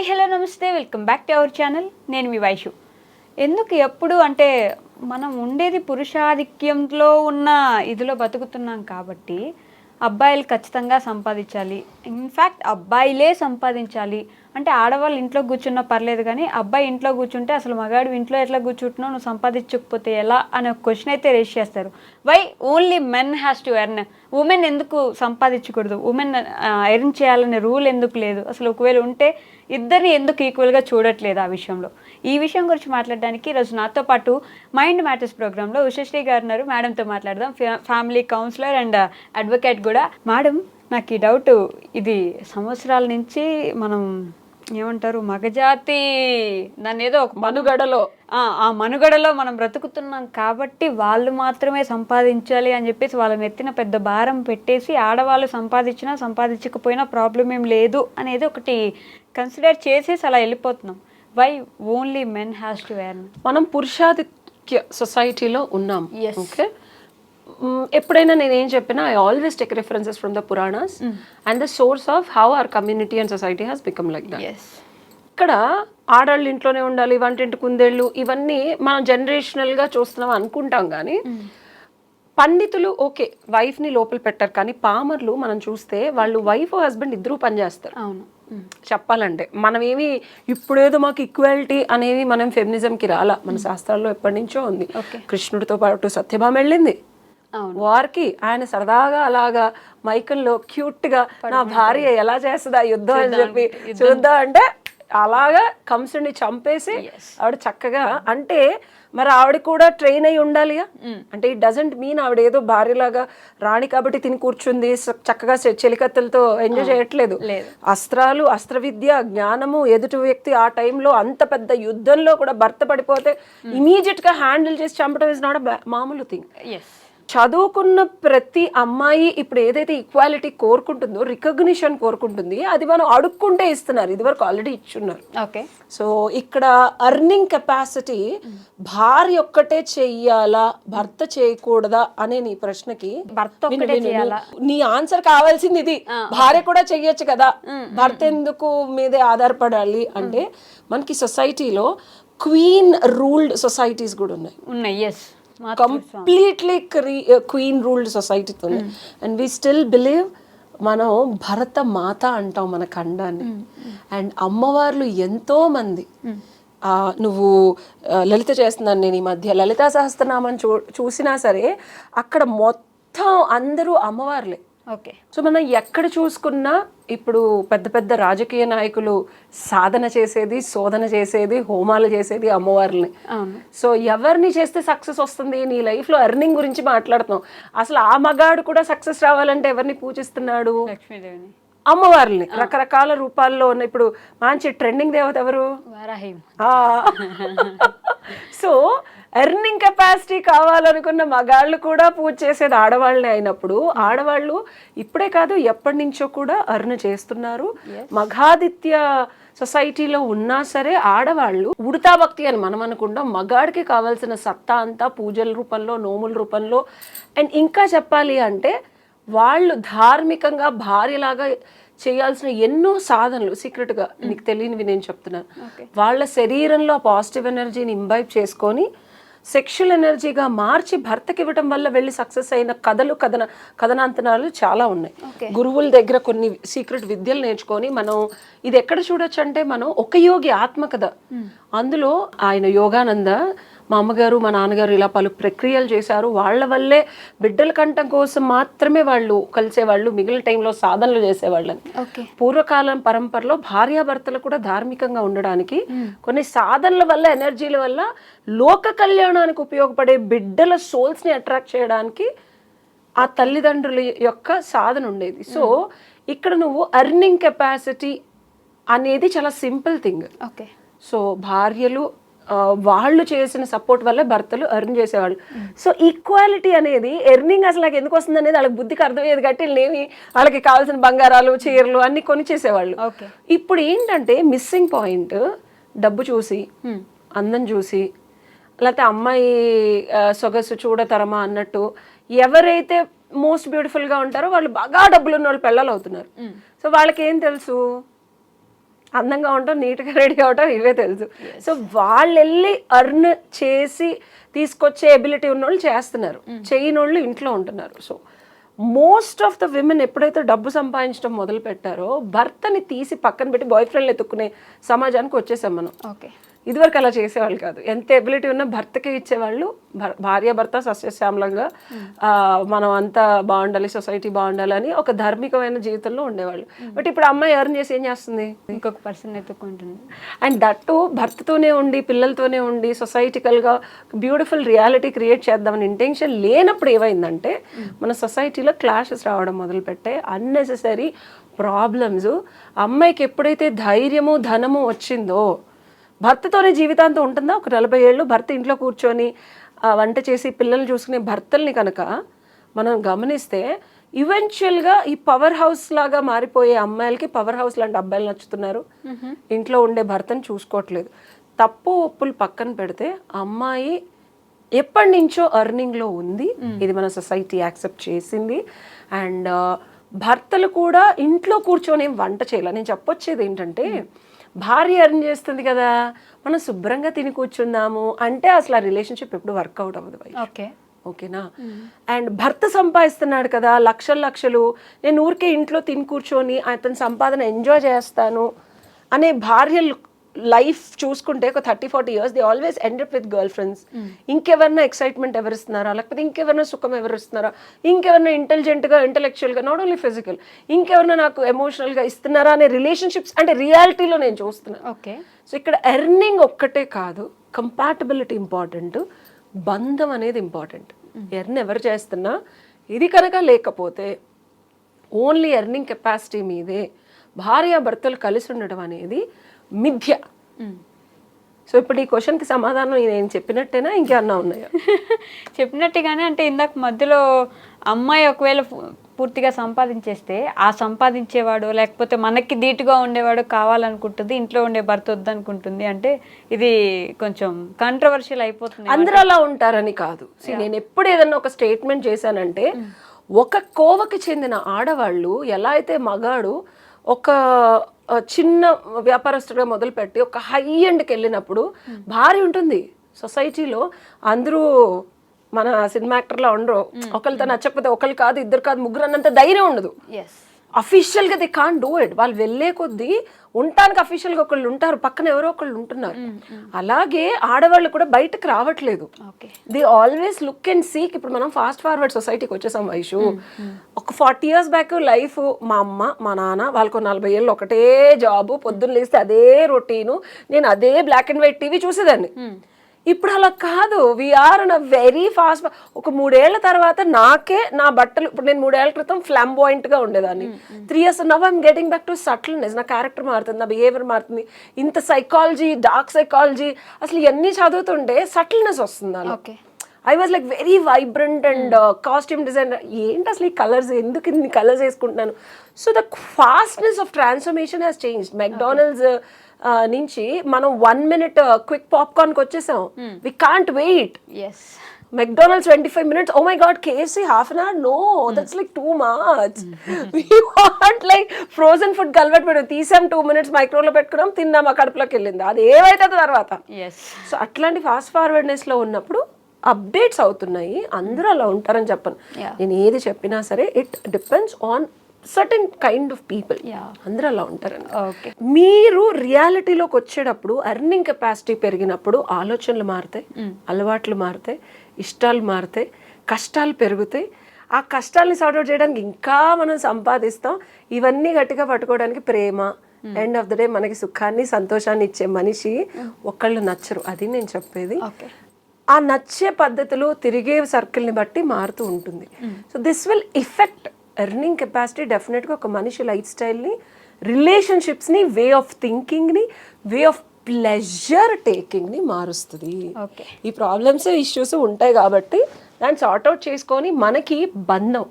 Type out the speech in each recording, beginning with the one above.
Hi hello నమస్తే welcome back to our channel. నేను మీ వైషు. ఎందుకు ఎప్పుడు అంటే మనం ఉండేది పురుషాధిక్యంలో ఉన్న ఇదిలో బతుకుతున్నాం కాబట్టి అబ్బాయిలు ఖచ్చితంగా సంపాదించాలి. ఇన్ఫ్యాక్ట్ అబ్బాయిలే సంపాదించాలి. అంటే ఆడవాళ్ళు ఇంట్లో కూర్చున్నా పర్లేదు కానీ అబ్బాయి ఇంట్లో కూర్చుంటే అసలు మగాడు ఇంట్లో ఎట్లా కూర్చుంటున్నావు నువ్వు సంపాదించకపోతే ఎలా అనే క్వశ్చన్ అయితే రేస్ చేస్తారు. Why only men has to earn women ఎందుకు సంపాదించకూడదు? ఉమెన్ ఎర్న్ చేయాలనే రూల్ ఎందుకు లేదు? అసలు ఒకవేళ ఉంటే ఇద్దరిని ఎందుకు ఈక్వల్గా చూడట్లేదు ఆ విషయంలో? ఈ విషయం గురించి మాట్లాడడానికి ఈరోజు నాతో పాటు మైండ్ మ్యాటర్స్ ప్రోగ్రాంలో ఉషశ్రీ గారు ఉన్నారు. మేడంతో మాట్లాడదాం. ఫ్యామిలీ కౌన్సిలర్ అండ్ అడ్వకేట్ కూడా. మేడం నాకు ఈ డౌట్ ఇది సంవత్సరాల నుంచి మనం ఏమంటారు మగజాతి దాన్ని ఏదో ఒక మనుగడలో. ఆ మనుగడలో మనం బ్రతుకుతున్నాం కాబట్టి వాళ్ళు మాత్రమే సంపాదించాలి అని చెప్పేసి వాళ్ళని ఎత్తిన పెద్ద భారం పెట్టేసి ఆడవాళ్ళు సంపాదించినా సంపాదించకపోయినా ప్రాబ్లం ఏం లేదు అనేది ఒకటి కన్సిడర్ చేసేసి అలా వెళ్ళిపోతున్నాం. Why only men has to earn మనం పురుషాధిక్య సొసైటీలో ఉన్నాం. ఓకే ఎప్పుడైనా నేను ఏం చెప్పినా I always take references from the Puranas and the source of how our community and society has become like that ఇక్కడ ఆడవాళ్ళు ఇంట్లోనే ఉండాలి వంటింటి కుందేళ్ళు ఇవన్నీ మనం జనరేషనల్గా చూస్తున్నాం అనుకుంటాం కానీ పండితులు ఓకే వైఫ్ని లోపల పెట్టారు కానీ పామర్లు మనం చూస్తే వాళ్ళు వైఫ్ హస్బెండ్ ఇద్దరూ పనిచేస్తారు అవును. చెప్పాలంటే మనం ఏమి ఇప్పుడేదో మాకు ఈక్వాలిటీ అనేవి మనం feminism కి రాలా. మన శాస్త్రాల్లో ఎప్పటి నుంచో ఉంది. కృష్ణుడితో పాటు సత్యభామ వెళ్ళింది. వారికి ఆయన సరదాగా అలాగా మైకల్లో క్యూట్గా నా భార్య ఎలా చేస్తుందా యుద్ధం? అని చెప్పి చూద్దాం అంటే అలాగా కంసుని చంపేసి ఆవిడ చక్కగా అంటే మరి ఆవిడ కూడా ట్రైన్ అయి ఉండాలిగా? అంటే ఇట్ డజంట్ మీన్ ఆవిడ ఏదో భార్యలాగా రాణి కాబట్టి తిని కూర్చుంది చక్కగా చెలికత్తెలతో ఎంజాయ్ చేయట్లేదు. లేదు. అస్త్రాలు అస్త్ర విద్య జ్ఞానము ఎదుటి వ్యక్తి ఆ టైంలో అంత పెద్ద యుద్ధంలో కూడా భర్త పడిపోతే ఇమీడియట్గా హ్యాండిల్ చేసి చంపడం ఇస్ నాట్ మామూలు థింగ్ చదువుకున్న ప్రతి అమ్మాయి ఇప్పుడు ఏదైతే ఈక్వాలిటీ కోరుకుంటుందో రికగ్నిషన్ కోరుకుంటుంది అది మనం అడుక్కుంటే ఇస్తున్నారు. ఇదివరకు ఆల్రెడీ ఇచ్చున్నారు. ఓకే. సో ఇక్కడ అర్నింగ్ కెపాసిటీ భార్య ఒక్కటే చెయ్యాలా భర్త చేయకూడదా అనే నీ ప్రశ్నకి భర్త. నీ ఆన్సర్ కావాల్సింది ఇది. భార్య కూడా చెయ్యొచ్చు కదా. భర్త ఎందుకు మీదే ఆధారపడాలి అంటే మనకి సొసైటీలో క్వీన్ రూల్డ్ సొసైటీస్ కూడా ఉన్నాయి. ఉన్నాయి ఎస్ కంప్లీట్లీ క్వీన్ రూల్డ్ సొసైటీతో అండ్ వీ స్టిల్ బిలీవ్ మనం భరత మాత అంటాం మన ఖండాన్ని. అండ్ అమ్మవార్లు ఎంతో మంది. ఆ, నువ్వు లలిత చేస్తున్నాను నేను ఈ మధ్య. లలితా సహస్రనామం చూ చూసినా సరే అక్కడ మొత్తం అందరూ అమ్మవార్లే. ఓకే. సో మనం ఎక్కడ చూసుకున్నా ఇప్పుడు పెద్ద పెద్ద రాజకీయ నాయకులు సాధన చేసేది శోధన చేసేది హోమాలు చేసేది అమ్మవార్లని. అవును. సో ఎవరిని చేస్తే సక్సెస్ వస్తుంది? నీ లైఫ్లో ఎర్నింగ్ గురించి మాట్లాడుతున్నావు అసలు ఆ మగాడు కూడా సక్సెస్ రావాలంటే ఎవరిని పూజిస్తున్నాడు? లక్ష్మీదేవిని. అమ్మవారిని రకరకాల రూపాల్లో ఉన్న ఇప్పుడు మంచి ట్రెండింగ్ దేవత ఎవరు? సో ఎర్నింగ్ కెపాసిటీ కావాలనుకున్న మగాళ్ళు కూడా పూజ చేసేది ఆడవాళ్ళని అయినప్పుడు ఆడవాళ్ళు ఇప్పుడే కాదు ఎప్పటి నుంచో కూడా అర్న్ చేస్తున్నారు. మగాదిత్య సొసైటీలో ఉన్నా సరే ఆడవాళ్ళు ఉడతా భక్తి అని మనం అనుకుంటాం. మగాడికి కావాల్సిన సత్తా అంతా పూజల రూపంలో నోముల రూపంలో. అండ్ ఇంకా చెప్పాలి అంటే వాళ్ళు ధార్మికంగా భార్యలాగా చేయాల్సిన ఎన్నో సాధనలు సీక్రెట్గా నీకు తెలియనివి నేను చెప్తున్నాను వాళ్ళ శరీరంలో పాజిటివ్ ఎనర్జీని ఇంబైబ్ చేసుకొని సెక్షువల్ ఎనర్జీగా మార్చి భర్తకి ఇవ్వటం వల్ల వెళ్ళి సక్సెస్ అయిన కథలు కథన కథనాంతనాలు చాలా ఉన్నాయి. గురువుల దగ్గర కొన్ని సీక్రెట్ విద్యలు నేర్చుకొని మనం ఇది ఎక్కడ చూడొచ్చు అంటే మనం ఒక యోగి ఆత్మకథ. అందులో ఆయన యోగానంద మా అమ్మగారు మా నాన్నగారు ఇలా పలు ప్రక్రియలు చేశారు. వాళ్ళ వల్లే బిడ్డల కంటం కోసం మాత్రమే వాళ్ళు కలిసేవాళ్ళు మిగిలిన టైంలో సాధనలు చేసేవాళ్ళని. పూర్వకాలం పరంపరలో భార్యాభర్తలు కూడా ధార్మికంగా ఉండడానికి కొన్ని సాధనల వల్ల ఎనర్జీల వల్ల లోక కళ్యాణానికి ఉపయోగపడే బిడ్డల సోల్స్ని అట్రాక్ట్ చేయడానికి ఆ తల్లిదండ్రుల యొక్క సాధన ఉండేది. సో ఇక్కడ నువ్వు అర్నింగ్ కెపాసిటీ అనేది చాలా సింపుల్ థింగ్. ఓకే. సో భార్యలు వాళ్ళు చేసిన సపోర్ట్ వల్ల భర్తలు ఎర్న్ చేసేవాళ్ళు. సో ఈక్వాలిటీ అనేది ఎర్నింగ్ అసలు నాకు ఎందుకు వస్తుంది అనేది వాళ్ళకి బుద్ధికి అర్థమయ్యేది కాబట్టి వీళ్ళేమి వాళ్ళకి కావాల్సిన బంగారాలు చీరలు అన్ని కొని చేసేవాళ్ళు. ఓకే. ఇప్పుడు ఏంటంటే మిస్సింగ్ పాయింట్ డబ్బు చూసి అందం చూసి లేకపోతే అమ్మాయి సొగసు చూడతరమా అన్నట్టు ఎవరైతే మోస్ట్ బ్యూటిఫుల్గా ఉంటారో వాళ్ళు బాగా డబ్బులు ఉన్న వాళ్ళు పిల్లలు అవుతున్నారు సో వాళ్ళకి ఏం తెలుసు? అందంగా ఉండటం నీట్గా రెడీ అవటం ఇవే తెలుసు. సో వాళ్ళు వెళ్ళి అర్న్ చేసి తీసుకొచ్చే ఎబిలిటీ ఉన్న వాళ్ళు చేస్తున్నారు. చేయని వాళ్ళు ఇంట్లో ఉంటున్నారు. So most of the women ఎప్పుడైతే డబ్బు సంపాదించడం మొదలు పెట్టారో భర్తని తీసి పక్కన పెట్టి బాయ్ ఫ్రెండ్లు ఎత్తుక్కునే సమాజానికి వచ్చేసాం మనం. ఓకే ఇదివరకు అలా చేసేవాళ్ళు కాదు. ఎంత ఎబిలిటీ ఉన్నా భర్తకి ఇచ్చేవాళ్ళు భర్- భార్య భర్త సస్యశ్యామలంగా ఆ, మనం అంతా బాగుండాలి సొసైటీ బాగుండాలి అని ఒక ధార్మికమైన జీవితంలో ఉండేవాళ్ళు. బట్ ఇప్పుడు అమ్మాయి ఎర్న్ చేసి ఏం చేస్తుంది? ఇంకొక పర్సన్ ఎత్తుకుంటుంది అండ్ దట్టు భర్తతోనే ఉండి పిల్లలతోనే ఉండి సొసైటికల్గా బ్యూటిఫుల్ రియాలిటీ క్రియేట్ చేద్దామని ఇంటెన్షన్ లేనప్పుడు ఏమైందంటే మన సొసైటీలో క్లాషెస్ రావడం మొదలుపెట్టే అన్నెసెసరీ ప్రాబ్లమ్స్ అమ్మాయికి ఎప్పుడైతే ధైర్యము ధనము వచ్చిందో భర్తతోనే జీవితాంతం ఉంటుందా? ఒక నలభై ఏళ్ళు భర్త ఇంట్లో కూర్చొని వంట చేసి పిల్లల్ని చూసుకునే భర్తల్ని కనుక మనం గమనిస్తే ఈవెన్చువల్గా ఈ పవర్ హౌస్ లాగా మారిపోయే అమ్మాయిలకి పవర్ హౌస్ లాంటి అబ్బాయిలు నచ్చుతున్నారు. ఇంట్లో ఉండే భర్తను చూసుకోవట్లేదు. తప్పు ఒప్పులు పక్కన పెడితే అమ్మాయి ఎప్పటి నుంచో ఎర్నింగ్లో ఉంది. ఇది మన సొసైటీ యాక్సెప్ట్ చేసింది. అండ్ భర్తలు కూడా ఇంట్లో కూర్చొని వంట చేయాలి. నేను చెప్పొచ్చేది ఏంటంటే భార్య ఎర్న్ చేస్తుంది కదా మనం శుభ్రంగా తిని కూర్చుందాము అంటే అసలు ఆ రిలేషన్షిప్ ఎప్పుడు వర్కౌట్ అవ్వదు. ఓకే. ఓకేనా? అండ్ భర్త సంపాదిస్తున్నాడు కదా లక్షలు లక్షలు నేను ఊరికే ఇంట్లో తిని కూర్చొని అతని సంపాదన ఎంజాయ్ చేస్తాను అనే భార్య లైఫ్ చూసుకుంటే ఒక thirty forty years they always ended with girl friends ఇంకెవరన్నా ఎక్సైట్మెంట్ ఎవరు ఇస్తున్నారా లేకపోతే ఇంకెవరన్నా సుఖం ఎవరు ఇస్తున్నారా ఇంకెవరన్నా ఇంటెలిజెంట్గా ఇంటెలెక్చువల్గా నాట్ ఓన్లీ ఫిజికల్ ఇంకెవరన్నా నాకు ఎమోషనల్గా ఇస్తున్నారా అనే రిలేషన్షిప్స్ అంటే రియాలిటీలో నేను చూస్తున్నాను. ఓకే సో ఇక్కడ ఎర్నింగ్ ఒక్కటే కాదు కంపాటబిలిటీ ఇంపార్టెంట్ బంధం అనేది ఇంపార్టెంట్ ఎర్న్ ఎవరు చేస్తున్నా ఇది కనుక లేకపోతే ఓన్లీ ఎర్నింగ్ కెపాసిటీ మీదే భార్య భర్తలు కలిసి ఉండడం అనేది మిథ్య. సో ఇప్పుడు ఈ క్వశ్చన్కి సమాధానం నేను చెప్పినట్టేనా? ఇంకేమన్నా ఉన్నాయా? చెప్పినట్టుగానే అంటే ఇందాక మధ్యలో అమ్మాయి ఒకవేళ పూర్తిగా సంపాదించేస్తే ఆ సంపాదించేవాడు లేకపోతే మనకి ధీటుగా ఉండేవాడు కావాలనుకుంటుంది ఇంట్లో ఉండే భర్త వద్దనుకుంటుంది అంటే ఇది కొంచెం కాంట్రవర్షియల్ అయిపోతుంది అందరూ అలా ఉంటారని కాదు. నేను ఎప్పుడు ఏదన్నా ఒక స్టేట్మెంట్ చేశానంటే ఒక కోవకి చెందిన ఆడవాళ్ళు ఎలా అయితే మగాడు ఒక చిన్న వ్యాపారస్తుడిగా మొదలుపెట్టి ఒక హై ఎండ్కి వెళ్ళినప్పుడు భార్య ఉంటుంది. సొసైటీలో అందరూ మన సినిమా యాక్టర్లా ఉండరు. ఒకరితో నచ్చకపోతే ఒకరు కాదు ఇద్దరు కాదు ముగ్గురు అన్నంత ధైర్యం ఉండదు. ఎస్ అఫీషియల్గా దే కాన్ డూ ఇట్ వాళ్ళు వెళ్ళే కొద్దీ ఉండటానికి అఫీషియల్గా ఒకళ్ళు ఉంటారు. పక్కన ఎవరో ఒకళ్ళు ఉంటున్నారు. అలాగే ఆడవాళ్ళు కూడా బయటకు రావట్లేదు. They always look and seek ఇప్పుడు మనం ఫాస్ట్ ఫార్వర్డ్ సొసైటీకి వచ్చేసాం వైషు. ఒక ఫార్టీ ఇయర్స్ బ్యాక్ లైఫ్ మా అమ్మ మా నాన్న వాళ్ళకు నలభై ఏళ్ళు ఒకటే జాబ్ పొద్దున్న లేస్తే అదే రొటీను నేను అదే బ్లాక్ అండ్ వైట్ టీవీ చూసేదాన్ని. ఇప్పుడు అలా కాదు వీఆర్ అన్ వెరీ ఫాస్ట్ ఒక మూడేళ్ళ తర్వాత నాకే నా బట్టలు ఇప్పుడు నేను మూడేళ్ళ క్రితం ఫ్లాంబాయింట్గా ఉండేదాన్ని. Three years now I'm getting back to subtleness నా క్యారెక్టర్ మారుతుంది నా బిహేవియర్ మారుతుంది. ఇంత సైకాలజీ డార్క్ సైకాలజీ అసలు ఇవన్నీ చదువుతుంటే సటిల్నెస్ వస్తుంది. Okay I was like very vibrant and costume designer ఏంటి అసలు ఈ కలర్స్ ఎందుకు ఇన్ని కలర్స్ వేసుకుంటున్నాను? So the fastness of transformation has change McDonald's నుంచి మనం వన్ మినిట్ క్విక్ పాప్కార్న్కి వచ్చేసాం. We can't wait yes McDonald's twenty five minutes oh my god KC half an hour no that's like too much want like frozen food culvert పెట్టాం. తీసాం two minutes మైక్రోలో పెట్టుకున్నాం తిన్నాం ఆ కడుపులోకి వెళ్ళింది. అది ఏమైతే తర్వాత? సో అట్లాంటి ఫాస్ట్ ఫార్వర్డ్నెస్లో ఉన్నప్పుడు అప్డేట్స్ అవుతున్నాయి. అందరూ అలా ఉంటారని చెప్పను. నేను ఏది చెప్పినా సరే it depends on certain kind of people. అందరూ అలా ఉంటారని ఓకే మీరు రియాలిటీలోకి వచ్చేటప్పుడు ఎర్నింగ్ కెపాసిటీ పెరిగినప్పుడు ఆలోచనలు మారుతాయి అలవాట్లు మారుతాయి ఇష్టాలు మారుతాయి కష్టాలు పెరుగుతాయి. ఆ కష్టాల్ని సార్ట్అవుట్ చేయడానికి ఇంకా మనం సంపాదిస్తాం. ఇవన్నీ గట్టిగా పట్టుకోవడానికి ప్రేమ. ఎండ్ ఆఫ్ ద డే మనకి సుఖాన్ని సంతోషాన్ని ఇచ్చే మనిషి ఒకళ్ళు నచ్చరు. అది నేను చెప్పేది. ఓకే ఆ నచ్చే పద్ధతులు తిరిగే సర్కిల్ని బట్టి మారుతూ ఉంటుంది. So this will effect earning capacity డెఫినెట్గా ఒక మనిషి లైఫ్ స్టైల్ని రిలేషన్షిప్స్ని వే ఆఫ్ థింకింగ్ని వే ఆఫ్ ప్లెజర్ టేకింగ్ని మారుస్తుంది. ఓకే ఈ ప్రాబ్లమ్స్ ఇష్యూస్ ఉంటాయి కాబట్టి దాన్ని సార్ట్అవుట్ చేసుకొని మనకి బంధం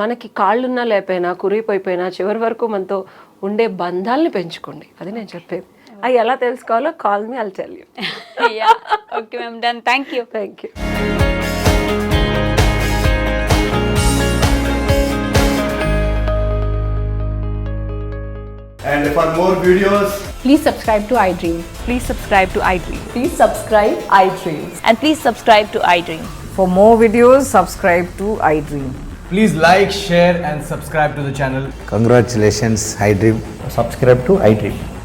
మనకి కాళ్ళున్నా లేకపోయినా కురిగిపోయిపోయినా చివరి వరకు మనతో ఉండే బంధాలని పెంచుకోండి. అది నేను చెప్పేది. అవి ఎలా తెలుసుకోవాలో call me I'll tell you yeah okay ma'am done thank you thank you And for more videos, Please subscribe to iDream. Please subscribe to iDream. Please subscribe iDreams. and please subscribe to iDream. For more videos, subscribe to iDream. Please like, share, and subscribe to the channel. Congratulations, iDream. subscribe to iDream.